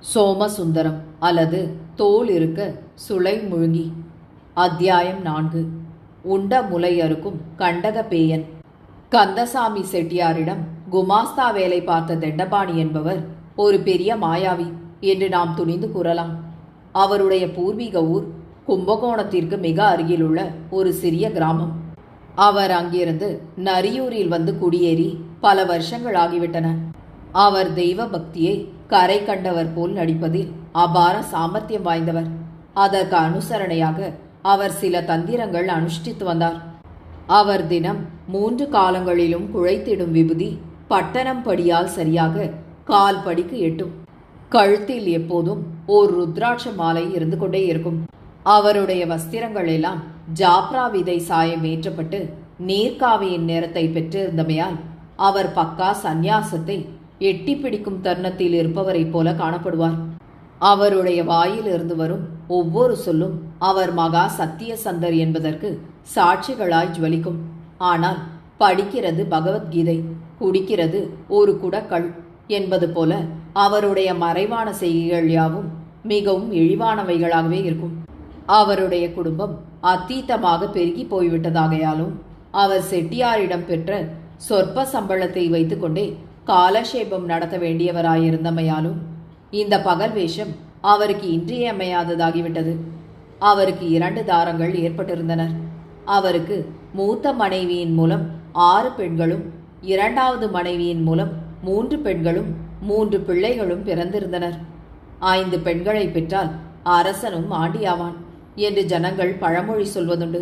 சோமசுந்தரம் அல்லது தோல் இருக்க சுளை முழுங்கி. அத்தியாயம் நான்கு. உண்ட முலை அறுக்கும் கண்டக பேயன் கந்தசாமி செட்டியாரிடம் குமாஸ்தா வேலை பார்த்த தெண்டபாணி என்பவர் ஒரு பெரிய மாயாவி என்று நாம் துணிந்து கூறலாம். அவருடைய பூர்வீக ஊர் கும்பகோணத்திற்கு மிக அருகிலுள்ள ஒரு சிறிய கிராமம். அவர் அங்கிருந்து நரியூரில் வந்து குடியேறி பல வருஷங்கள் ஆகிவிட்டன. அவர் தெய்வ பக்தியை கரை கண்டவர் போல் நடிப்பதில் அபார சாமர்த்தியம் வாய்ந்தவர். அதற்கு அனுசரணையாக அவர் சில தந்திரங்கள் அனுஷ்டித்து வந்தார். அவர் தினம் மூன்று காலங்களிலும் குழைத்திடும் விபூதி பட்டணம் படியால் சரியாக கால் படிக்கு எட்டும். கழுத்தில் எப்போதும் ஓர் ருத்ராட்ச மாலை இருந்து கொண்டே இருக்கும். அவருடைய வஸ்திரங்கள் எல்லாம் ஜாப்ரா விதை சாயம் ஏற்றப்பட்டு நீர்காவியின் நிறத்தை பெற்றிருந்தமையால் அவர் பக்கா சந்நியாசத்தை எட்டி பிடிக்கும் தருணத்தில் இருப்பவரைப் போல காணப்படுவார். அவருடைய வாயிலிருந்து வரும் ஒவ்வொரு சொல்லும் அவர் மகா சத்திய சந்தர் என்பதற்கு சாட்சிகளாய் ஜுவலிக்கும். ஆனால் படிக்கிறது பகவத்கீதை குடிக்கிறது ஒரு குடக்கள் என்பது போல அவருடைய மறைவான செய்கைகள் யாவும் மிகவும் இழிவானவைகளாகவே இருக்கும். அவருடைய குடும்பம் அத்தீத்தமாக பெருகி போய்விட்டதாகையாலும் அவர் செட்டியாரிடம் பெற்ற சொற்ப சம்பளத்தை வைத்துக்கொண்டே காலக்ஷேபம் நடத்த வேண்டியவராயிருந்தமையாலும் இந்த பகல் வேஷம் அவருக்கு இன்றியமையாததாகிவிட்டது. அவருக்கு இரண்டு தாரங்கள் ஏற்பட்டிருந்தனர் அவருக்கு மூத்த மனைவியின் மூலம் ஆறு பெண்களும் இரண்டாவது மனைவியின் மூலம் மூன்று பெண்களும் மூன்று பிள்ளைகளும் பிறந்திருந்தனர். ஐந்து பெண்களை பெற்றால் அரசனும் ஆண்டியாவான் என்று ஜனங்கள் பழமொழி சொல்வதுண்டு.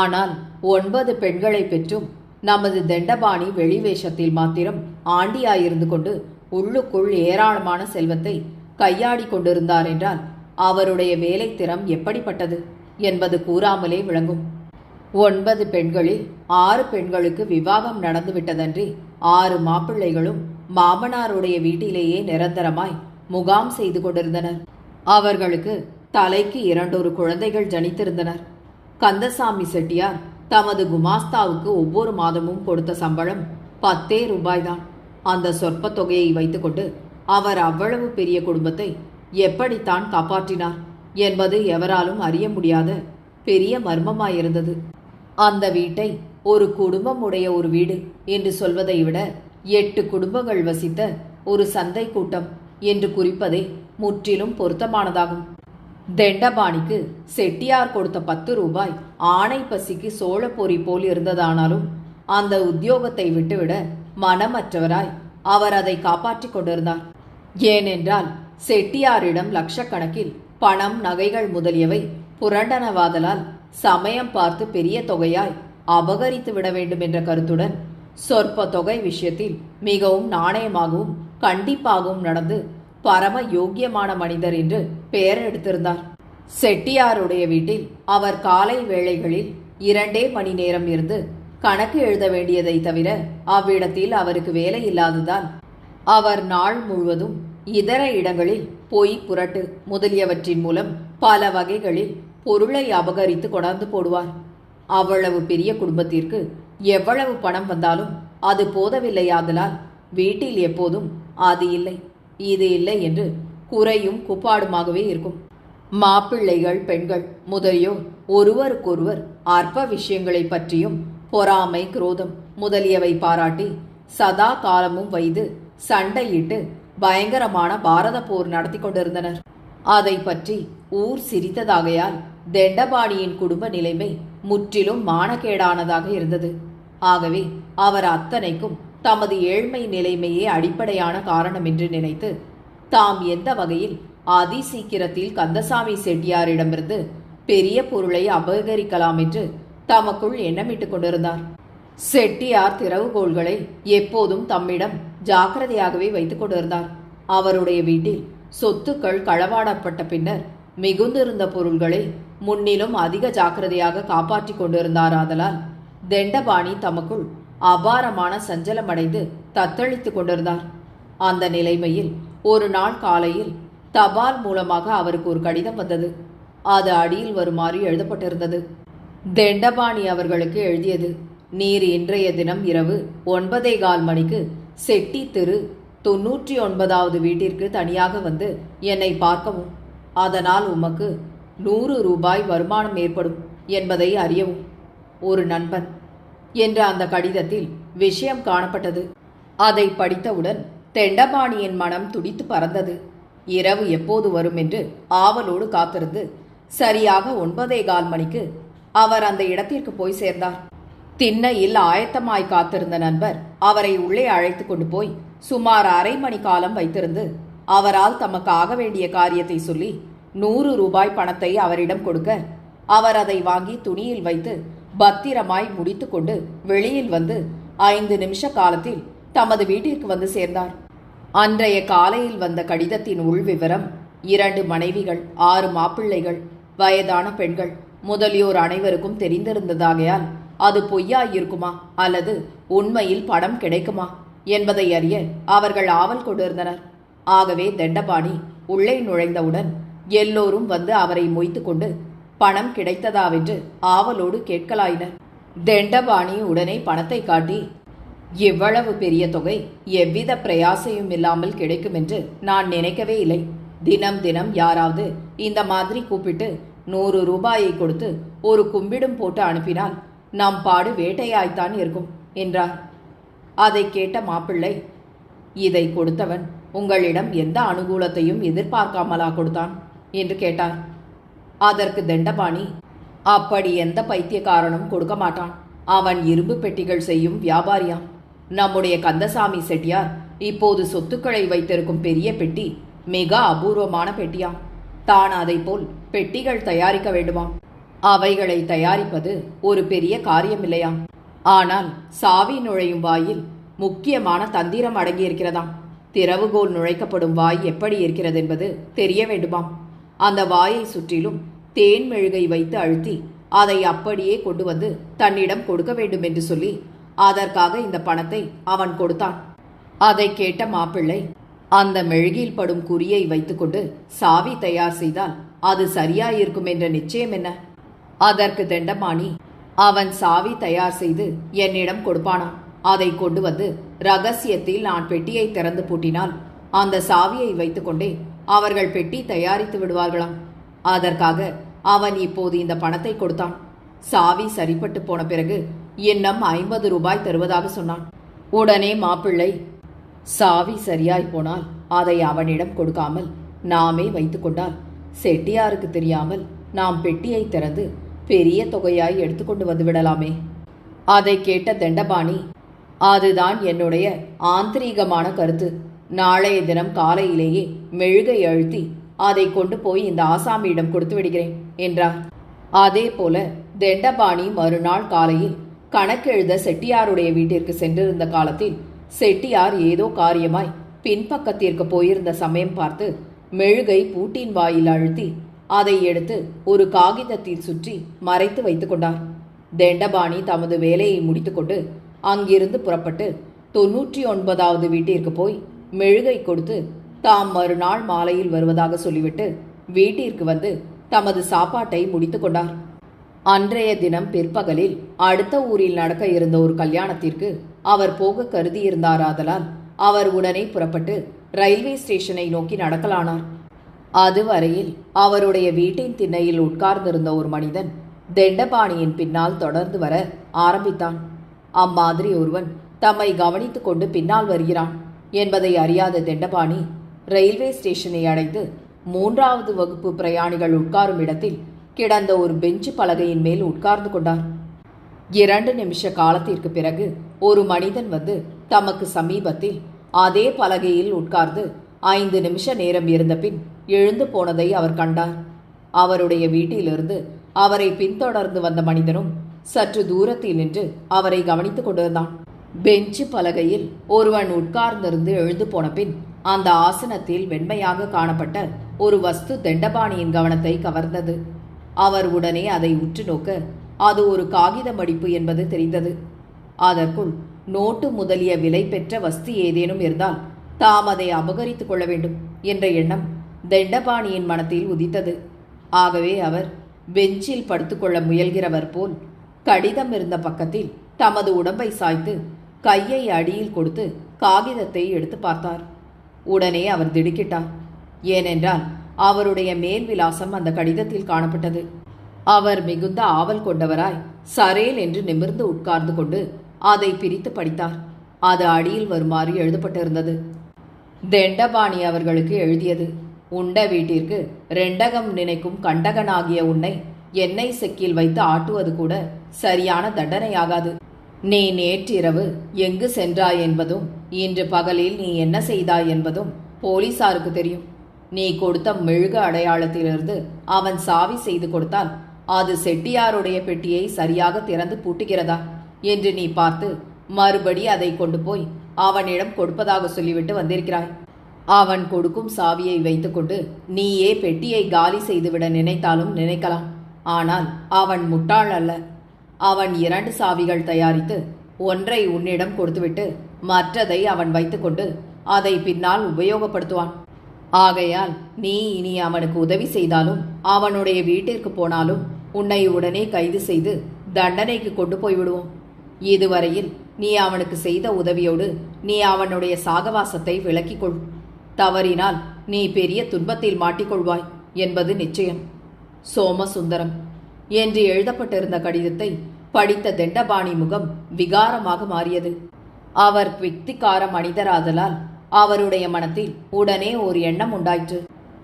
ஆனால் ஒன்பது பெண்களை பெற்றும் நமது தெண்டபாணி வெளிவேஷத்தில் மாத்திரம் ஆண்டியாயிருந்து கொண்டு உள்ளுக்குள் ஏராளமான செல்வத்தை கையாடி கொண்டிருந்தார் என்றால் அவருடைய வேலைத்திறம் எப்படிப்பட்டது என்பது கூறாமலே விளங்கும். ஒன்பது பெண்களில் ஆறு பெண்களுக்கு விவாகம் நடந்துவிட்டதன்றி ஆறு மாப்பிள்ளைகளும் மாமனாருடைய வீட்டிலேயே நிரந்தரமாய் முகாம் செய்து கொண்டிருந்தனர். அவர்களுக்கு தலைக்கு இரண்டொரு குழந்தைகள் ஜனித்திருந்தனர். கந்தசாமி செட்டியார் தமது குமாஸ்தாவுக்கு ஒவ்வொரு மாதமும் கொடுத்த சம்பளம் பத்தே ரூபாய்தான். அந்த சொற்ப தொகையை வைத்துக்கொண்டு அவர் அவ்வளவு பெரிய குடும்பத்தை எப்படித்தான் காப்பாற்றினார் என்பது எவராலும் அறிய முடியாத பெரிய மர்மமாயிருந்தது. அந்த வீட்டை ஒரு குடும்பம் உடைய ஒரு வீடு என்று சொல்வதை விட எட்டு குடும்பங்கள் வசித்த ஒரு சந்தை கூட்டம் என்று குறிப்பதே முற்றிலும் பொருத்தமானதாகும். தெண்டபாணிக்கு செட்டியார் கொடுத்த பத்து ரூபாய் ஆணை பசிக்கு சோழப்பொறி போல் இருந்ததானாலும் அந்த உத்தியோகத்தை விட்டுவிட மனமற்றவராய் அவர் அதை காப்பாற்றிக் கொண்டிருந்தார். ஏனென்றால் செட்டியாரிடம் லட்சக்கணக்கில் பணம் நகைகள் முதலியவை புரண்டனவாதலால் சமயம் பார்த்து பெரிய தொகையாய் அபகரித்து விட வேண்டும் என்ற கருத்துடன் சொற்ப தொகை விஷயத்தில் மிகவும் நாணயமாகவும் கண்டிப்பாகவும் நடந்து பரம யோக்கியமான மனிதர் என்று பெயர் எடுத்திருந்தார். செட்டியாருடைய வீட்டில் அவர் காலை வேளைகளில் இரண்டே மணி நேரம் இருந்து கணக்கு எழுத வேண்டியதை தவிர அவ்விடத்தில் அவருக்கு வேலை இல்லாததால் அவர் நாள் முழுவதும் இதர இடங்களில் பொய் புரட்டு முதலியவற்றின் மூலம் பல வகைகளில் பொருளை அபகரித்து கொடாந்து போடுவார். அவ்வளவு பெரிய குடும்பத்திற்கு எவ்வளவு பணம் வந்தாலும் அது போதவில்லையாதலால் வீட்டில் எப்போதும் அது இல்லை. இது இல்லை என்று குறையும் குப்பாடுமாகவே இருக்கும். மாப்பிள்ளைகள் பெண்கள் முதலியோர் ஒருவருக்கொருவர் அற்ப விஷயங்களை பற்றியும் பொறாமை குரோதம் முதலியவை பாராட்டி சதா காலமும் வைத்து சண்டையிட்டு பயங்கரமான பாரத போர் நடத்தி கொண்டிருந்தனர். அதை பற்றி ஊர் சிரித்ததாகையால் தெண்டபாணியின் குடும்ப நிலைமை முற்றிலும் மானக்கேடானதாக இருந்தது. ஆகவே அவர் அத்தனைக்கும் தமது ஏழ்மை நிலைமையே அடிப்படையான காரணம் என்று நினைத்து தாம் எந்த வகையில் அதி சீக்கிரத்தில் கந்தசாமி செட்டியாரிடமிருந்து பெரிய பொருளை அபகரிக்கலாம் என்று தமக்குள் எண்ணமிட்டுக் கொண்டிருந்தார். செட்டியார் திறவுகோள்களை எப்போதும் தம்மிடம் ஜாக்கிரதையாகவே வைத்துக் கொண்டிருந்தார். அவருடைய வீட்டில் சொத்துக்கள் களவாடப்பட்ட பின்னர் மிகுந்திருந்த பொருள்களை முன்னிலும் அதிக ஜாக்கிரதையாக காப்பாற்றிக் கொண்டிருந்தார் ஆதலால் தெண்டபாணி தமக்குள் அபாரமான சஞ்சலமடைந்து தத்தளித்துக் கொண்டிருந்தார். அந்த நிலைமையில் ஒரு நாள் காலையில் தபால் மூலமாக அவருக்கு ஒரு கடிதம் வந்தது. அது அடியில் வருமாறு எழுதப்பட்டிருந்தது. தெண்டபாணி அவர்களுக்கு எழுதியது நீர் இன்றைய தினம் இரவு ஒன்பதே கால் மணிக்கு செட்டி திரு தொன்னூற்றி ஒன்பதாவது வீட்டிற்கு தனியாக வந்து என்னை பார்க்கவும் அதனால் உமக்கு நூறு ரூபாய் வருமானம் ஏற்படும் என்பதை அறியவும். ஒரு நண்பன் என்ற அந்த கடிதத்தில் விஷயம் காணப்பட்டது. அதை படித்தவுடன் தெண்டபாணியின் மனம் துடித்து பறந்தது. இரவு எப்போது வரும் என்று ஆவலோடு காத்திருந்து சரியாக ஒன்பதே கால் மணிக்கு அவர் அந்த இடத்திற்கு போய் சேர்ந்தார். திண்ணையில் ஆயத்தமாய் காத்திருந்த நண்பர் அவரை உள்ளே அழைத்து கொண்டு போய் சுமார் அரை மணி காலம் வைத்திருந்து அவரால் தமக்கு ஆக வேண்டிய காரியத்தை சொல்லி நூறு ரூபாய் பணத்தை அவரிடம் கொடுக்க அவர் அதை வாங்கி துணியில் வைத்து பத்திரமாய் முடித்துக்கொண்டு வெளியில் வந்து ஐந்து நிமிஷ காலத்தில் தமது வீட்டிற்கு வந்து சேர்ந்தார். அன்றைய காலையில் வந்த கடிதத்தின் உள்விவரம் இரண்டு மனைவிகள் ஆறு மாப்பிள்ளைகள் வயதான பெண்கள் முதலியோர் அனைவருக்கும் தெரிந்திருந்ததாகையால் அது பொய்யாயிருக்குமா அல்லது உண்மையில் பணம் கிடைக்குமா என்பதை அறிய அவர்கள் ஆவல் கொண்டிருந்தனர். ஆகவே தண்டபாணி உள்ளே நுழைந்தவுடன் எல்லோரும் வந்து அவரை மொய்த்து கொண்டு பணம் கிடைத்ததாவென்று ஆவலோடு கேட்கலாயினர். தெண்டபாணி உடனே பணத்தை காட்டி இவ்வளவு பெரிய தொகை எவ்வித பிரயாசையும் இல்லாமல் கிடைக்கும் என்று நான் நினைக்கவே இல்லை. தினம் தினம் யாராவது இந்த மாதிரி கூப்பிட்டு நூறு ரூபாயை கொடுத்து ஒரு கும்பிடும் போட்டு அனுப்பினால் நம் பாடு வேட்டையாய்த்தான் இருக்கும் என்றார். அதை கேட்ட மாப்பிள்ளை இதை கொடுத்தவன் உங்களிடம் எந்த அனுகூலத்தையும் எதிர்பார்க்காமலா கொடுத்தான்? என்று கேட்டார். அதற்கு தண்டபாணி அப்படி எந்த பைத்தியக்காரனும் கொடுக்க மாட்டான். அவன் இரும்பு பெட்டிகள் செய்யும் வியாபாரியாம் நம்முடைய கந்தசாமி செட்டியார் இப்போது சொத்துக்களை வைத்திருக்கும் பெரிய பெட்டி மிக அபூர்வமான பெட்டியாம் தான் அதைப்போல் பெட்டிகள் தயாரிக்க வேண்டுமாம் அவைகளை தயாரிப்பது ஒரு பெரிய காரியமில்லையாம் ஆனால் சாவி நுழையும் வாயில் முக்கியமான தந்திரம் அடங்கியிருக்கிறதாம் திறவுகோல் நுழைக்கப்படும் வாய் எப்படி இருக்கிறது என்பது தெரிய வேண்டுமாம் அந்த வாயை சுற்றிலும் தேன் மெழுகை வைத்து அழுத்தி அதை அப்படியே கொண்டு வந்து தன்னிடம் கொடுக்க வேண்டும் என்று சொல்லி அதற்காக இந்த பணத்தை அவன் கொடுத்தான். அதை கேட்ட மாப்பிள்ளை அந்த மெழுகில் படும் குறியை வைத்துக்கொண்டு சாவி தயார் செய்தால் அது சரியாயிருக்கும் என்ற நிச்சயம் என்ன? அதற்கு தெண்டமானி அவன் சாவி தயார் செய்து என்னிடம் கொடுப்பானாம். அதை கொண்டு வந்து ரகசியத்தில் நான் பெட்டியை திறந்து பூட்டினால் அந்த சாவியை வைத்துக்கொண்டே அவர்கள் பெட்டி தயாரித்து விடுவார்களாம். அதற்காக அவன் இப்போது இந்த பணத்தை கொடுத்தான். சாவி சரிப்பட்டு போன பிறகு இன்னும் ஐம்பது ரூபாய் தருவதாக சொன்னான். உடனே மாப்பிள்ளை சாவி சரியாய் போனால் அதை அவனிடம் கொடுக்காமல் நாமே வைத்துக்கொண்டால் செட்டியாருக்கு தெரியாமல் நாம் பெட்டியை திறந்து பெரிய தொகையாய் எடுத்துக்கொண்டு வந்து விடலாமே. அதை கேட்ட தண்டபாணி அதுதான் என்னுடைய ஆந்தரீகமான கருத்து. நாளைய தினம் காலையிலேயே மெழுகை அழுத்தி அதை கொண்டு போய் இந்த ஆசாமியிடம் கொடுத்து விடுகிறேன் என்றார். அதே போல தெண்டபாணி மறுநாள் காலையில் கணக்கெழுத செட்டியாருடைய வீட்டிற்கு சென்றிருந்த காலத்தில் செட்டியார் ஏதோ காரியமாய் பின்பக்கத்திற்கு போயிருந்த சமயம் பார்த்து மெழுகை பூட்டின் வாயில் அழுத்தி அதை எடுத்து ஒரு காகிதத்தில் சுற்றி மறைத்து வைத்துக் கொண்டார். தெண்டபாணி தமது வேலையை முடித்துக்கொண்டு அங்கிருந்து புறப்பட்டு தொன்னூற்றி ஒன்பதாவது வீட்டிற்கு போய் மெழுகை கொடுத்து தாம் மறுநாள் மாலையில் வருவதாக சொல்லிவிட்டு வீட்டிற்கு வந்து தமது சாப்பாட்டை முடித்துக் கொண்டார். அன்றைய தினம் பிற்பகலில் அடுத்த ஊரில் நடக்க இருந்த ஒரு கல்யாணத்திற்கு அவர் போக கருதியிருந்தாராதலால் அவர் உடனே புறப்பட்டு ரயில்வே ஸ்டேஷனை நோக்கி நடக்கலானார். அதுவரையில் அவருடைய வீட்டின் திண்ணையில் உட்கார்ந்திருந்த ஒரு மனிதன் தெண்டபாணியின் பின்னால் தொடர்ந்து வர ஆரம்பித்தான். அம்மாதிரி ஒருவன் தம்மை கவனித்துக் கொண்டு பின்னால் வருகிறான். என்பதை அறியாத தெண்டபாணி ரயில்வே ஸ்டேஷனை அடைந்து மூன்றாவது வகுப்பு பிரயாணிகள் உட்காரும் இடத்தில் கிடந்த ஒரு பெஞ்சு பலகையின் மேல் உட்கார்ந்து கொண்டார். இரண்டு நிமிஷ காலத்திற்கு பிறகு ஒரு மனிதன் வந்து தமக்கு சமீபத்தில் அதே பலகையில் உட்கார்ந்து ஐந்து நிமிஷ நேரம் இருந்த பின் எழுந்து போனதை அவர் கண்டார். அவருடைய வீட்டிலிருந்து அவரை பின்தொடர்ந்து வந்த மனிதனும் சற்று தூரத்தில் நின்று அவரை கவனித்துக் கொண்டிருந்தான். பெஞ்சு பலகையில் ஒருவன் உட்கார்ந்திருந்து எழுந்து போன பின் அந்த ஆசனத்தில் வெண்மையாக காணப்பட்ட ஒரு வஸ்து தெண்டபாணியின் கவனத்தை கவர்ந்தது. அவர் உடனே அதை உற்று நோக்க அது ஒரு காகித மடிப்பு என்பது தெரிந்தது. அதற்குள் நோட்டு முதலிய விலை பெற்ற வஸ்து ஏதேனும் இருந்தால் தாம் அதை அபகரித்துக் கொள்ள வேண்டும் என்ற எண்ணம் தெண்டபாணியின் மனத்தில் உதித்தது. ஆகவே அவர் பெஞ்சில் படுத்துக்கொள்ள முயல்கிறவர் போல் கடிதம் இருந்த பக்கத்தில் தமது உடம்பை சாய்த்து கையை அடியில் கொடுத்து காகிதத்தை எடுத்து பார்த்தார். உடனே அவர் திடுக்கிட்டார். ஏனென்றால் அவருடைய மேல் விலாசம் அந்த கடிதத்தில் காணப்பட்டது. அவர் மிகுந்த ஆவல் கொண்டவராய் சரேல் என்று நிமிர்ந்து உட்கார்ந்து கொண்டு அதை பிரித்து படித்தார். அது அடியில் வருமாறு எழுதப்பட்டிருந்தது. தெண்டபாணி அவர்களுக்கு எழுதியது உண்ட வீட்டிற்கு ரெண்டகம் நினைக்கும் கண்டகனாகிய உன்னை எண்ணெய் செக்கில் வைத்து ஆட்டுவது கூட சரியான தண்டனையாகாது. நீ நேற்றிரவு எங்கு சென்றாய் என்பதும் இன்று பகலில் நீ என்ன செய்தாய் என்பதும் போலீசாருக்கு தெரியும். நீ கொடுத்த மெழுகு அடையாளத்திலிருந்து அவன் சாவி செய்து கொடுத்தால் அது செட்டியாருடைய பெட்டியை சரியாக திறந்து பூட்டுகிறதா என்று நீ பார்த்து மறுபடி அதை கொண்டு போய் அவனிடம் கொடுப்பதாக சொல்லிவிட்டு வந்திருக்கிறாய். அவன் கொடுக்கும் சாவியை வைத்துக்கொண்டு நீயே பெட்டியை காலி செய்துவிட நினைத்தாலும் நினைக்கலாம். ஆனால் அவன் முட்டாள் அல்ல. அவன் இரண்டு சாவிகள் தயாரித்து ஒன்றை உன்னிடம் கொடுத்துவிட்டு மற்றதை அவன் வைத்துக்கொண்டு அதை பின்னால் உபயோகப்படுத்துவான். ஆகையால் நீ இனி அவனுக்கு உதவி செய்தாலும் அவனுடைய வீட்டிற்கு போனாலும் உன்னை உடனே கைது செய்து தண்டனைக்கு கொண்டு போய்விடுவோம். இதுவரையில் நீ அவனுக்கு செய்த உதவியோடு நீ அவனுடைய சாகவாசத்தை விளக்கிக்கொள் தவறினால் நீ பெரிய துன்பத்தில் மாட்டிக்கொள்வாய் என்பது நிச்சயம். சோமசுந்தரம். என்று எழுதப்பட்டிருந்த கடிதத்தை படித்த தெண்டபாணி முகம் விகாரமாக மாறியது. அவர் விக்திக்கார மனிதராதலால் அவருடைய மனத்தில் உடனே ஒரு எண்ணம் உண்டாயிற்று.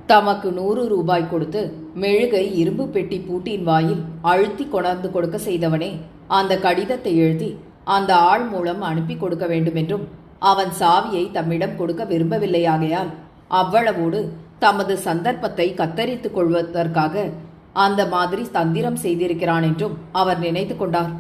தமக்கு நூறு ரூபாய் கொடுத்து மெழுகை இரும்பு பெட்டி பூட்டின் வாயில் அழுத்தி கொணர்ந்து கொடுக்க செய்தவனே அந்த கடிதத்தை எழுதி அந்த ஆள் மூலம் அனுப்பி கொடுக்க வேண்டுமென்றும் அவன் சாவியை தம்மிடம் கொடுக்க விரும்பவில்லையாகையால் அவ்வளவோடு தமது சந்தர்ப்பத்தை கத்தரித்துக் கொள்வதற்காக அந்த மாதிரி தந்திரம் செய்திருக்கிறான் என்றும் அவர் நினைத்து கொண்டார்.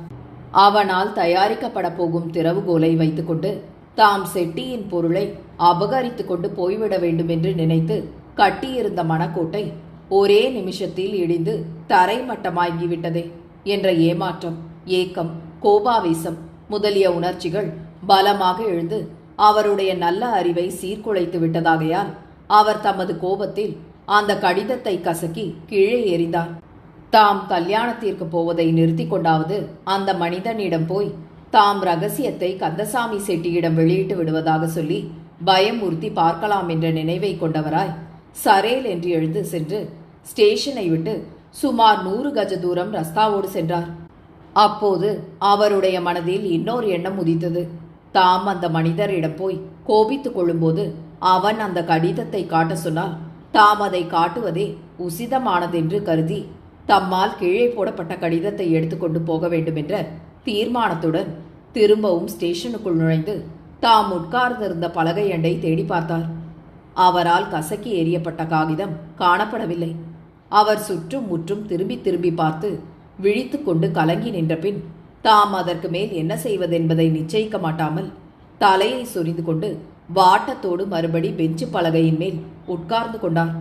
அவனால் தயாரிக்கப்பட போகும் திறவுகோலை வைத்துக்கொண்டு தாம் செட்டியின் பொருளை அபகரித்து கொண்டு போய்விட வேண்டும் என்று நினைத்து கட்டியிருந்த மணக்கோட்டை ஒரே நிமிஷத்தில் இடிந்து தரைமட்டமாகிவிட்டதே என்ற ஏமாற்றம் ஏக்கம் கோபாவேசம் முதலிய உணர்ச்சிகள் பலமாக எழுந்து அவருடைய நல்ல அறிவை சீர்குலைத்து விட்டதாகையால் அவர் தமது கோபத்தில் அந்த கடிதத்தை கசக்கி கீழே எறிந்தார். தாம் கல்யாணத்திற்கு போவதை நிறுத்தி கொண்டாவது அந்த மனிதனிடம் போய் தாம் ரகசியத்தை கந்தசாமி செட்டியிடம் வெளியிட்டு விடுவதாக சொல்லி பயமுறுத்தி பார்க்கலாம் என்ற நினைவை கொண்டவராய் சரேல் என்று எழுந்து சென்று ஸ்டேஷனை விட்டு சுமார் நூறு கஜ தூரம் ரஸ்தாவோடு சென்றார். அப்போது அவருடைய மனதில் இன்னொரு எண்ணம் உதித்தது. தாம் அந்த மனிதரிடம் போய் கோபித்துக் கொள்ளும்போது அவன் அந்த கடிதத்தை காட்ட சொன்னால் தாம் அதை காட்டுவதே உசிதமானதென்று கருதி தம்மால் கீழே போடப்பட்ட கடிதத்தை எடுத்துக்கொண்டு போக வேண்டுமென்ற தீர்மானத்துடன் திரும்பவும் ஸ்டேஷனுக்குள் நுழைந்து தாம் உட்கார்ந்திருந்த பலகை அண்டை தேடி பார்த்தார். அவரால் கசக்கி எறியப்பட்ட காகிதம் காணப்படவில்லை. அவர் சுற்றும் முற்றும் திரும்பி திரும்பி பார்த்து விழித்து கொண்டு கலங்கி நின்ற பின் தாம் அதற்கு மேல் என்ன செய்வதென்பதை நிச்சயிக்க மாட்டாமல் தலையை சொரிந்து கொண்டு வாட்டத்தோடு மறுபடி பெஞ்சு பலகையின் மேல் உட்கார்ந்து கொண்டார்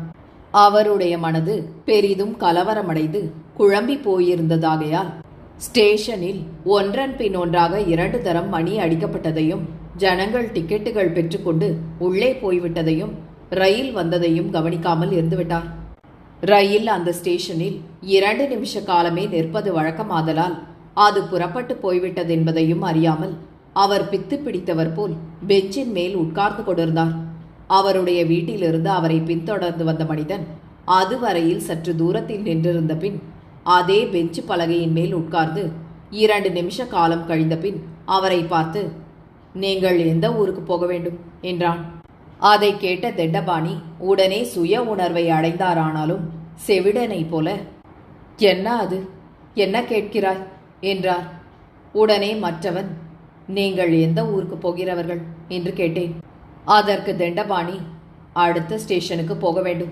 அவருடைய மனது பெரிதும் கலவரமடைந்து குழம்பி போயிருந்ததாகையால் ஸ்டேஷனில் ஒன்றன் பின் ஒன்றாக இரண்டு தரம் மணி அடிக்கப்பட்டதையும் ஜனங்கள் டிக்கெட்டுகள் பெற்றுக்கொண்டு உள்ளே போய்விட்டதையும் ரயில் வந்ததையும் கவனிக்காமல் இருந்துவிட்டார். ரயில் அந்த ஸ்டேஷனில் இரண்டு நிமிஷ காலமே நிற்பது வழக்கமாதலால் அது புறப்பட்டு போய்விட்டதென்பதையும் அறியாமல் அவர் பித்து பிடித்தவர் போல் பெஞ்சின் மேல் உட்கார்ந்து கொண்டிருந்தார். அவருடைய வீட்டிலிருந்து அவரை பின்தொடர்ந்து வந்த மனிதன் அதுவரையில் சற்று தூரத்தில் நின்றிருந்த பின் அதே பெஞ்சு பலகையின் மேல் உட்கார்ந்து இரண்டு நிமிஷ காலம் கழிந்த பின் அவரை பார்த்து நீங்கள் எந்த ஊருக்கு போக வேண்டும்? என்றான். அதை கேட்ட தெண்டபாணி உடனே சுய உணர்வை அடைந்தாரானாலும் செவிடனை போல என்ன அது? என்ன கேட்கிறாய்? என்றார். உடனே மற்றவன் நீங்கள் எந்த ஊருக்கு போகிறவர்கள்? என்று கேட்டேன். அதற்கு தண்டபாணி அடுத்த ஸ்டேஷனுக்கு போக வேண்டும்.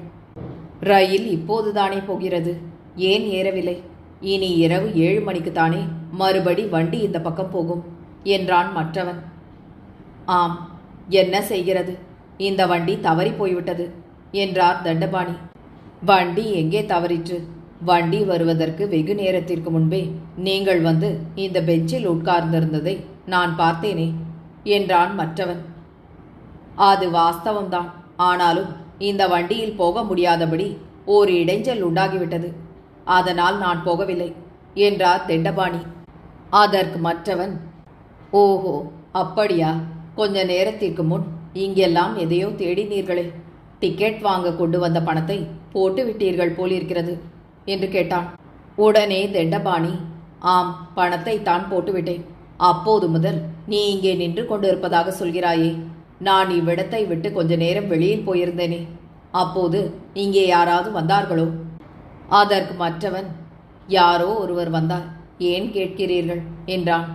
ரயில் இப்போதுதானே போகிறது. ஏன் ஏறவில்லை? இனி இரவு ஏழு மணிக்கு தானே மறுபடி வண்டி இந்த பக்கம் போகும் என்றான் மற்றவன். ஆம் என்ன செய்கிறது? இந்த வண்டி தவறி போய்விட்டது என்றார் தண்டபாணி. வண்டி எங்கே தவறிற்று? வண்டி வருவதற்கு வெகு நேரத்திற்கு முன்பே நீங்கள் வந்து இந்த பெஞ்சில் உட்கார்ந்திருந்ததை நான் பார்த்தேனே என்றான் மற்றவன். அது வாஸ்தவம்தான். ஆனாலும் இந்த வண்டியில் போக முடியாதபடி ஓர் இடைஞ்சல் உண்டாகிவிட்டது. அதனால் நான் போகவில்லை என்றார் தெண்டபாணி. அதற்கு மற்றவன் ஓஹோ அப்படியா? கொஞ்ச நேரத்திற்கு முன் இங்கெல்லாம் எதையோ தேடினீர்களே. டிக்கெட் வாங்க கொண்டு வந்த பணத்தை போட்டு விட்டீர்கள் போலிருக்கிறது என்று கேட்டான். உடனே தெண்டபாணி ஆம் பணத்தை தான் போட்டுவிட்டேன் அப்போது முதல் நீ இங்கே நின்று கொண்டிருப்பதாக சொல்கிறாயே. நான் இவ்விடத்தை விட்டு கொஞ்ச நேரம் வெளியில் போயிருந்தேனே. அப்போது இங்கே யாராவது வந்தார்களோ? அதற்கு மற்றவன் யாரோ ஒருவர் வந்தார் ஏன் கேட்கிறீர்கள்? என்றான்.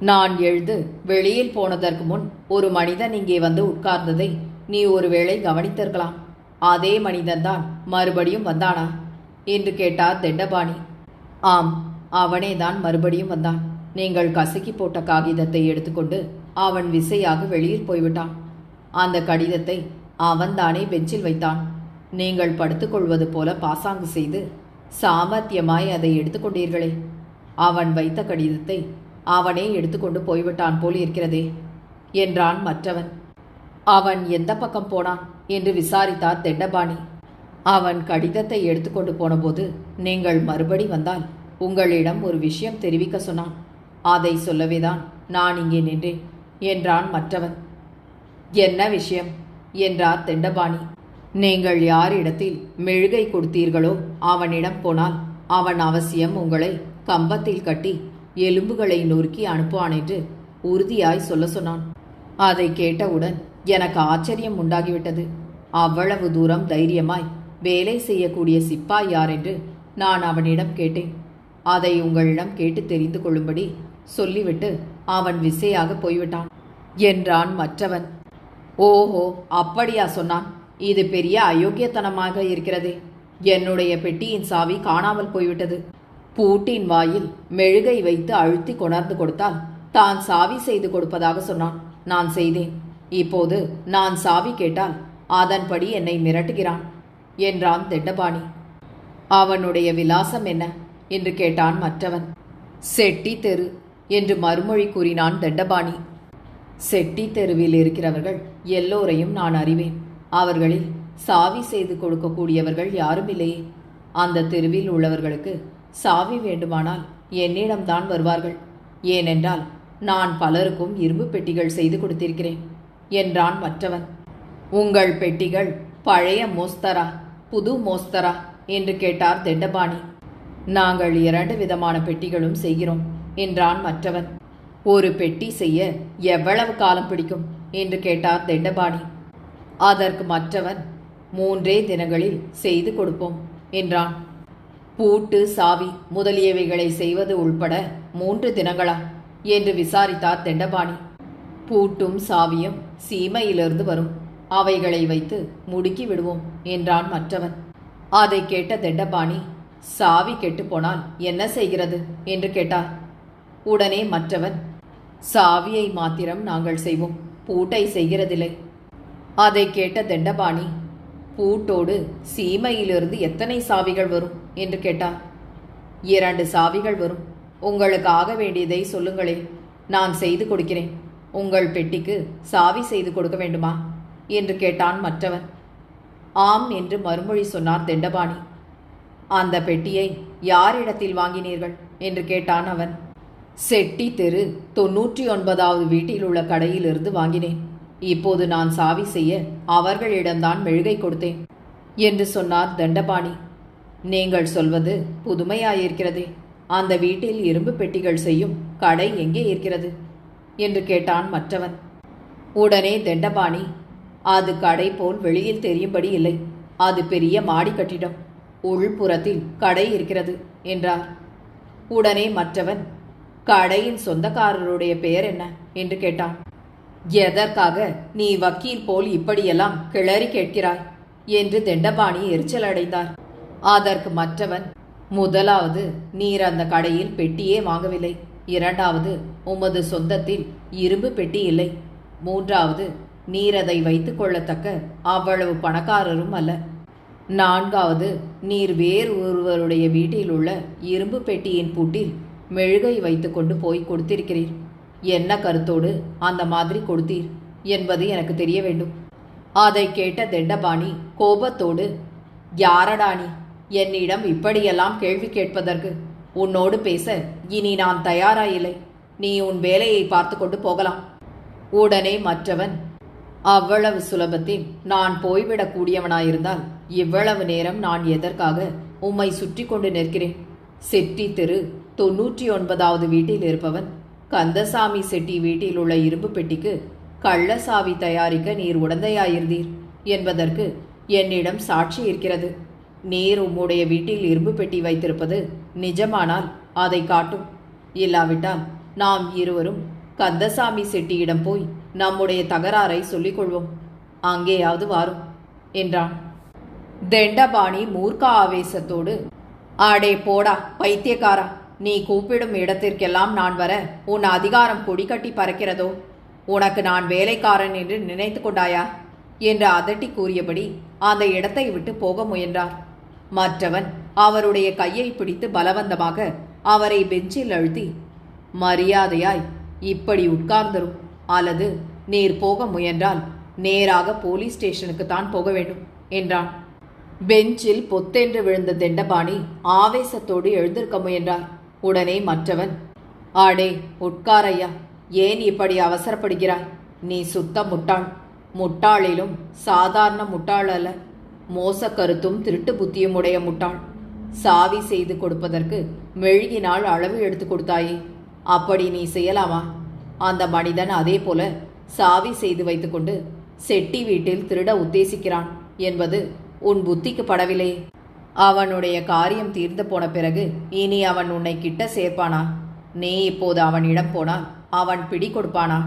நான் எழுது வெளியில் போனதற்கு முன் ஒரு மனிதன் இங்கே வந்து உட்கார்ந்ததை நீ ஒருவேளை கவனித்திருக்கலாம். அதே மனிதன்தான் மறுபடியும் வந்தானா? என்று கேட்டார் தெண்டபாணி. ஆம் அவனேதான் மறுபடியும் வந்தான். நீங்கள் கசக்கி போட்ட காகிதத்தை எடுத்துக்கொண்டு அவன் விசையாக வெளியில் போய்விட்டான். அந்த கடிதத்தை அவன்தானே பெஞ்சில் வைத்தான். நீங்கள் படுத்துக்கொள்வது போல பாசாங்கு செய்து சாமர்த்தியமாய் அதை எடுத்துக்கொண்டீர்களே. அவன் வைத்த கடிதத்தை அவனே எடுத்துக்கொண்டு போய்விட்டான் போல் இருக்கிறதே என்றான் மற்றவன். அவன் எந்த பக்கம் போனான் என்று விசாரித்தார் தெண்டபாணி. அவன் கடிதத்தை எடுத்துக்கொண்டு போனபோது நீங்கள் மறுபடி வந்தால் உங்களிடம் ஒரு விஷயம் தெரிவிக்க சொன்னான். அதை சொல்லவேதான் நான் இங்கே நின்றேன் என்றான் மற்றவன். என்ன விஷயம்? என்றார் தெண்டபாணி. நீங்கள் யாரிடத்தில் மெழுகை கொடுத்தீர்களோ அவனிடம் போனால் அவன் அவசியம் உங்களை கம்பத்தில் கட்டி எலும்புகளை நொறுக்கி அனுப்புவான் என்று உறுதியாய் சொல்ல சொன்னான். அதை கேட்டவுடன் எனக்கு ஆச்சரியம் உண்டாகிவிட்டது. அவ்வளவு தூரம் தைரியமாய் வேலை செய்யக்கூடிய சிப்பாய் யார் என்று நான் அவனிடம் கேட்டேன். அதை உங்களிடம் கேட்டு தெரிந்து கொள்ளும்படி சொல்லிவிட்டு அவன் விசையாக போய்விட்டான். என்றான் மற்றவன். ஓஹோ அப்படியா சொன்னான். இது பெரிய அயோக்கியத்தனமாக இருக்கிறதே. என்னுடைய பெட்டியின் சாவி காணாமல் போய்விட்டது. பூட்டின் வாயில் மெழுகை வைத்து அழுத்தி கொணர்ந்து கொடுத்தால் தான் சாவி செய்து கொடுப்பதாக சொன்னான். நான் செய்தேன். இப்போது நான் சாவி கேட்டால் அதன்படி என்னை மிரட்டுகிறான் என்றான் திட்டபாணி அவனுடைய விலாசம் என்ன? என்று கேட்டான் மற்றவன். செட்டி தெரு. என்று மறுமொழி கூறினான் தண்டபாணி. செட்டி தெருவில் இருக்கிறவர்கள் எல்லோரையும் நான் அறிவேன். அவர்களில் சாவி செய்து கொடுக்கக்கூடியவர்கள் யாரும் இல்லையே. அந்த தெருவில் உள்ளவர்களுக்கு சாவி வேண்டுமானால் என்னிடம்தான் வருவார்கள். ஏனென்றால் நான் பலருக்கும் இரும்பு பெட்டிகள் செய்து கொடுத்திருக்கிறேன் என்றான் மற்றவன். உங்கள் பெட்டிகள் பழைய மோஸ்தரா புது மோஸ்தரா? என்று கேட்டார் தெண்டபாணி. நாங்கள் இரண்டு விதமான பெட்டிகளும் செய்கிறோம். என்றான் மற்றவன். ஒரு பெட்டி செய்ய எவ்வளவு காலம் பிடிக்கும்? என்று கேட்டார் தெண்டபாணி. அதற்கு மற்றவன் மூன்றே தினங்களில் செய்து கொடுப்போம் என்றான். பூட்டு சாவி முதலியவைகளை செய்வது உள்பட மூன்று தினங்களா? என்று விசாரித்தார் தெண்டபாணி. பூட்டும் சாவியும் சீமையிலிருந்து வரும். அவைகளை வைத்து முடுக்கி விடுவோம் என்றான் மற்றவன். அதை கேட்ட தெண்டபாணி சாவி கெட்டுப்போனால் என்ன செய்கிறது? என்று கேட்டார். உடனே மற்றவன் சாவியை மாத்திரம் நாங்கள் செய்வோம் பூட்டை செய்கிறதில்லை. அதை கேட்ட தெண்டபாணி பூட்டோடு சீமையிலிருந்து எத்தனை சாவிகள் வரும்? என்று கேட்டார். இரண்டு சாவிகள் வரும். உங்களுக்கு ஆக வேண்டியதை சொல்லுங்களே நான் செய்து கொடுக்கிறேன். உங்கள் பெட்டிக்கு சாவி செய்து கொடுக்க வேண்டுமா? என்று கேட்டான் மற்றவன் ஆம் என்று மறுமொழி சொன்னார் தெண்டபாணி. அந்த பெட்டியை யாரிடத்தில் வாங்கினீர்கள்? என்று கேட்டான் அவன். செட்டி தெரு தொன்னூற்றி ஒன்பதாவது வீட்டில் உள்ள கடையிலிருந்து வாங்கினேன். இப்போது நான் சாவி செய்ய அவர்களிடம்தான் மெழுகை கொடுத்தேன் என்று சொன்னார் தண்டபாணி. நீங்கள் சொல்வது புதுமையாயிருக்கிறதே. அந்த வீட்டில் இரும்பு பெட்டிகள் செய்யும் கடை எங்கே இருக்கிறது? என்று கேட்டான் மற்றவன். உடனே தண்டபாணி அது கடை போல் வெளியில் தெரியும்படி இல்லை. அது பெரிய மாடி கட்டிடம். உள்புறத்தில் கடை இருக்கிறது என்றார். உடனே மற்றவன் கடையின் சொந்தக்காரருடைய பெயர் என்ன? என்று கேட்டான். எதற்காக நீ வக்கீல் போல் இப்படியெல்லாம் கிளறி கேட்கிறாய்? என்று தெண்டபாணி எரிச்சல் அடைந்தார். அதற்கு மற்றவன் முதலாவது நீர் அந்த கடையில் பெட்டியே வாங்கவில்லை. இரண்டாவது உமது சொந்தத்தில் இரும்பு பெட்டி இல்லை. மூன்றாவது நீர் அதை வைத்துக் கொள்ளத்தக்க அவ்வளவு பணக்காரரும் அல்ல. நான்காவது நீர் வேறு ஒருவருடைய வீட்டில் உள்ள இரும்பு பெட்டியின் பூட்டில் மெழுகை வைத்துக்கொண்டு போய் கொடுத்திருக்கிறீர். என்ன கருத்தோடு அந்த மாதிரி கொடுத்தீர் என்பது எனக்கு தெரிய வேண்டும். அதை கேட்ட தெண்டபாணி கோபத்தோடு யாரடாணி என்னிடம் இப்படியெல்லாம் கேள்வி கேட்பதற்கு உன்னோடு பேச இனி நான் தயாராயில்லை. நீ உன் வேலையை பார்த்து கொண்டு போகலாம். உடனே மற்றவன் அவ்வளவு சுலபத்தில் நான் போய்விடக்கூடியவனாயிருந்தால் இவ்வளவு நேரம் நான் எதற்காக உம்மை சுற்றி கொண்டு நிற்கிறேன்? செட்டி தெரு தொன்னூற்றி ஒன்பதாவது வீட்டில் இருப்பவன் கந்தசாமி செட்டி வீட்டில் உள்ள இரும்பு பெட்டிக்கு கள்ளசாவி தயாரிக்க நீர் உடந்தையாயிருந்தீர் என்பதற்கு என்னிடம் சாட்சி இருக்கிறது. நீர் உம்முடைய வீட்டில் இரும்பு பெட்டி வைத்திருப்பது நிஜமானால் அதை காட்டும். இல்லாவிட்டால் நாம் இருவரும் கந்தசாமி செட்டியிடம் போய் நம்முடைய தகராறை சொல்லிக் கொள்வோம் அங்கேயாவது வாரும் என்றான். தெண்டபாணி மூர்க்க ஆவேசத்தோடு ஆடே போடா பைத்தியக்காரா. நீ கூப்பிடும் இடத்திற்கெல்லாம் நான் வர உன் அதிகாரம் கொடிக்கட்டி பறக்கிறதோ? உனக்கு நான் வேலைக்காரன் என்று நினைத்து கொண்டாயா? என்று அதட்டி கூறியபடி அந்த இடத்தை விட்டு போக முயன்றார். மற்றவன் அவருடைய கையை பிடித்து பலவந்தமாக அவரை பெஞ்சில் அழுத்தி மரியாதையாய் இப்படி உட்கார்ந்தரும். அல்லது நீர் போக முயன்றால் நேராக போலீஸ் ஸ்டேஷனுக்கு தான் போக வேண்டும் என்றான். பெஞ்சில் பொத்தென்று விழுந்த தெண்டபாணி ஆவேசத்தோடு எழுந்திருக்க முயன்றார். உடனே மற்றவன் ஆடே உட்காரையா? ஏன் இப்படி அவசரப்படுகிறாய்? நீ சுத்த முட்டாள். முட்டாளிலும் சாதாரண முட்டாள் அல்ல. மோச கருத்தும் திருட்டு புத்தியும் உடைய முட்டாள். சாவி செய்து கொடுப்பதற்கு மெழுகினால் அளவு எடுத்து கொடுத்தாயே. அப்படி நீ செய்யலாமா? அந்த மனிதன் அதே போல சாவி செய்து வைத்துக்கொண்டு செட்டி வீட்டில் திருட உத்தேசிக்கிறான் என்பது உன் புத்திக்கு படவில்லை. அவனுடைய காரியம் தீர்ந்து போன பிறகு இனி அவன் உன்னை கிட்ட சேர்ப்பானா? நீ இப்போது அவனிடம் போனால் அவன் பிடி கொடுப்பானா?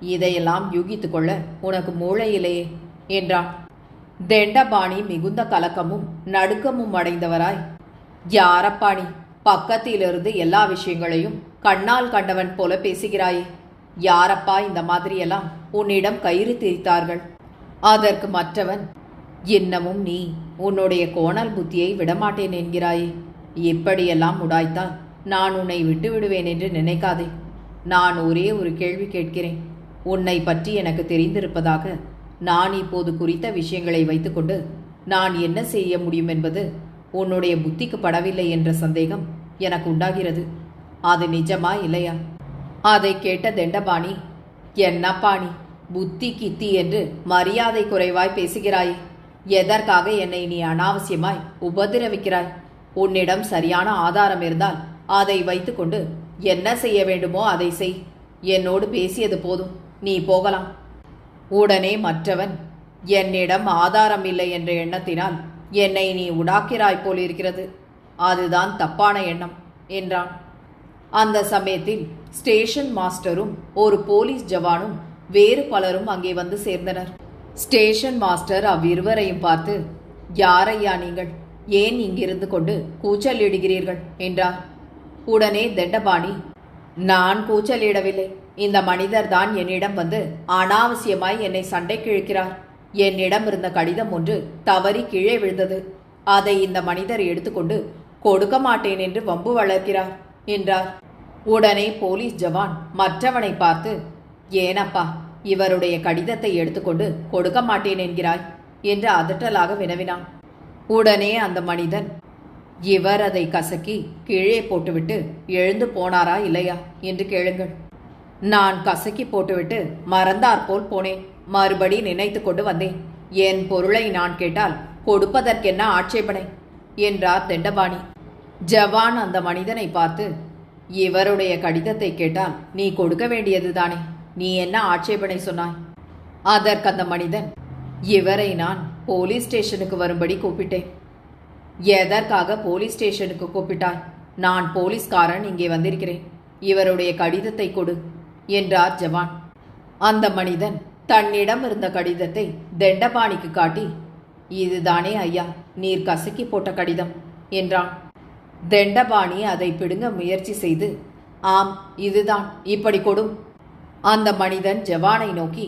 இதையெல்லாம் யூகித்து கொள்ள உனக்கு மூளையிலே என்றான். தெண்டபாணி மிகுந்த கலக்கமும் நடுக்கமும் அடைந்தவராய். யாரப்பாணி பக்கத்திலிருந்து எல்லா விஷயங்களையும் கண்ணால் கண்டவன் போல பேசுகிறாயே. யாரப்பா இந்த மாதிரியெல்லாம் உன்னிடம் கயிறு திரித்தார்கள்? அதற்கு மற்றவன் இன்னமும் நீ உன்னுடைய கோணல் புத்தியை விடமாட்டேன் என்கிறாயே. இப்படியெல்லாம் உடாய்த்தால் நான் உன்னை விட்டு விடுவேன் என்று நினைக்காதே. நான் ஒரே ஒரு கேள்வி கேட்கிறேன். உன்னை பற்றி எனக்கு தெரிந்திருப்பதாக நான் இப்போது குறித்த விஷயங்களை வைத்துக்கொண்டு நான் என்ன செய்ய முடியும் என்பது உன்னுடைய புத்திக்கு படவில்லை என்ற சந்தேகம் எனக்கு உண்டாகிறது. அது நிஜமா இல்லையா? அதை கேட்ட தெண்டபாணி என்ன பாணி புத்தி கித்தி என்று மரியாதை குறைவாய் பேசுகிறாய். எதற்காக என்னை நீ அனாவசியமாய் உபதிரவிக்கிறாய்? உன்னிடம் சரியான ஆதாரம் இருந்தால் அதை வைத்துக்கொண்டு என்ன செய்ய வேண்டுமோ அதை செய். என்னோடு பேசியது போதும். நீ போகலாம். உடனே மற்றவன் என்னிடம் ஆதாரம் இல்லை என்ற எண்ணத்தினால் என்னை நீ உடாக்கிறாய் போல் இருக்கிறது. அதுதான் தப்பான எண்ணம் என்றான். அந்த சமயத்தில் ஸ்டேஷன் மாஸ்டரும் ஒரு போலீஸ் ஜவானும் வேறு பலரும் அங்கே வந்து சேர்ந்தனர். ஸ்டேஷன் மாஸ்டர் அவ்விருவரையும் பார்த்து யாரையா நீங்கள்? ஏன் இங்கிருந்து கொண்டு கூச்சல் இடுகிறீர்கள் என்றார். உடனே தண்டபாணி நான் கூச்சலிடவில்லை. இந்த மனிதர் தான் என்னிடம் வந்து அனாவசியமாய் என்னை சண்டைக்கு இழுக்கிறார் என்னிடம் இருந்த கடிதம் ஒன்று தவறி கீழே விழுந்தது. அதை இந்த மனிதர் எடுத்துக்கொண்டு கொடுக்க மாட்டேன் என்று வம்பு வளர்க்கிறார் என்றார். உடனே போலீஸ் ஜவான் மற்றவனை பார்த்து ஏனப்பா இவருடைய கடிதத்தை எடுத்துக்கொண்டு கொடுக்க மாட்டேன் என்கிறாய் என்று அதட்டலாக வினவினான். உடனே அந்த மனிதன் இவர் அதை கசக்கி கீழே போட்டுவிட்டு எழுந்து போனாரா இல்லையா? என்று கேளுங்கள். நான் கசக்கி போட்டுவிட்டு மறந்தாற்போல் போனேன். மறுபடி நினைத்து கொண்டு வந்தேன். என் பொருளை நான் கேட்டால் கொடுப்பதற்கென்ன ஆட்சேபனை? என்றார் தெண்டபாணி. ஜவான் அந்த மனிதனை பார்த்து இவருடைய கடிதத்தை கேட்டால் நீ கொடுக்க வேண்டியதுதானே? நீ என்ன ஆட்சேபனை சொன்னாய்? அதற்கு அந்த மனிதன் இவரை நான் போலீஸ் ஸ்டேஷனுக்கு வரும்படி கூப்பிட்டேன். எதற்காக போலீஸ் ஸ்டேஷனுக்கு கூப்பிட்டாய்? நான் போலீஸ்காரன் இங்கே வந்திருக்கிறேன். இவருடைய கடிதத்தை கொடு என்றார் ஜவான். அந்த மனிதன் தன்னிடம் இருந்த கடிதத்தை தண்டபாணிக்கு காட்டி இதுதானே ஐயா நீர் கசக்கி போட்ட கடிதம் என்றான். தெண்டபாணி அதை பிடுங்க முயற்சி செய்து ஆம் இதுதான் இப்படி கொடும் அந்த மனிதன் ஜவானை நோக்கி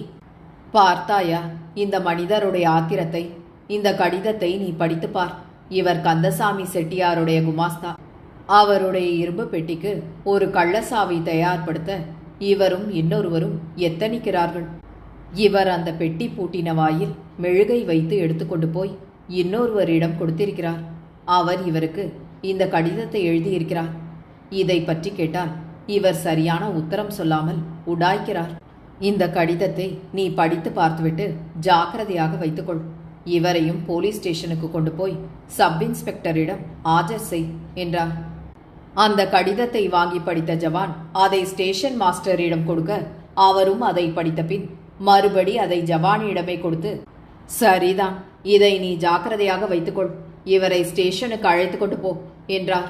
பார்த்தாயா இந்த மனிதருடைய ஆத்திரத்தை இந்த கடிதத்தை நீ படித்து பார். இவர் கந்தசாமி செட்டியாருடைய குமாஸ்தா. அவருடைய இரும்பு பெட்டிக்கு ஒரு கள்ளசாவி தயார்படுத்த இவரும் இன்னொருவரும் எத்தனிக்கிறார்கள்? இவர் அந்த பெட்டி பூட்டின வாயில் மெழுகை வைத்து எடுத்துக்கொண்டு போய் இன்னொருவரிடம் கொடுத்திருக்கிறார். அவர் இவருக்கு இந்த கடிதத்தை எழுதியிருக்கிறார். இதை பற்றி கேட்டால் இவர் சரியான உத்தரம் சொல்லாமல் உடாய்க்கிறார். இந்த கடிதத்தை நீ படித்து பார்த்துவிட்டு ஜாக்கிரதையாக வைத்துக்கொள். இவரையும் போலீஸ் ஸ்டேஷனுக்கு கொண்டு போய் சப் இன்ஸ்பெக்டரிடம் ஆஜர் செய் என்றார். அந்த கடிதத்தை வாங்கி படித்த ஜவான் அதை ஸ்டேஷன் மாஸ்டரிடம் கொடுக்க அவரும் அதை படித்த பின் மறுபடி அதை ஜவானிடமே கொடுத்து சரிதான் இதை நீ ஜாக்கிரதையாக வைத்துக்கொள். இவரை ஸ்டேஷனுக்கு அழைத்து கொண்டு போ என்றார்.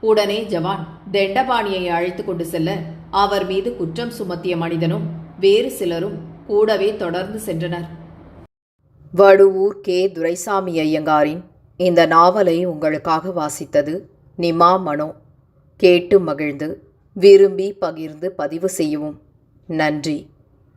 உடனே ஜவான் தெண்டபாணியை அழைத்து கொண்டு செல்ல அவர் மீது குற்றம் சுமத்திய மனிதனும் வேறு சிலரும் கூடவே தொடர்ந்து சென்றனர். வடுவூர் கே. துரைசாமி ஐயங்காரின் இந்த நாவலை உங்களுக்காக வாசித்தது நிமா மனோ. கேட்டு மகிழ்ந்து விரும்பி பகிர்ந்து பதிவு செய்யவும். நன்றி.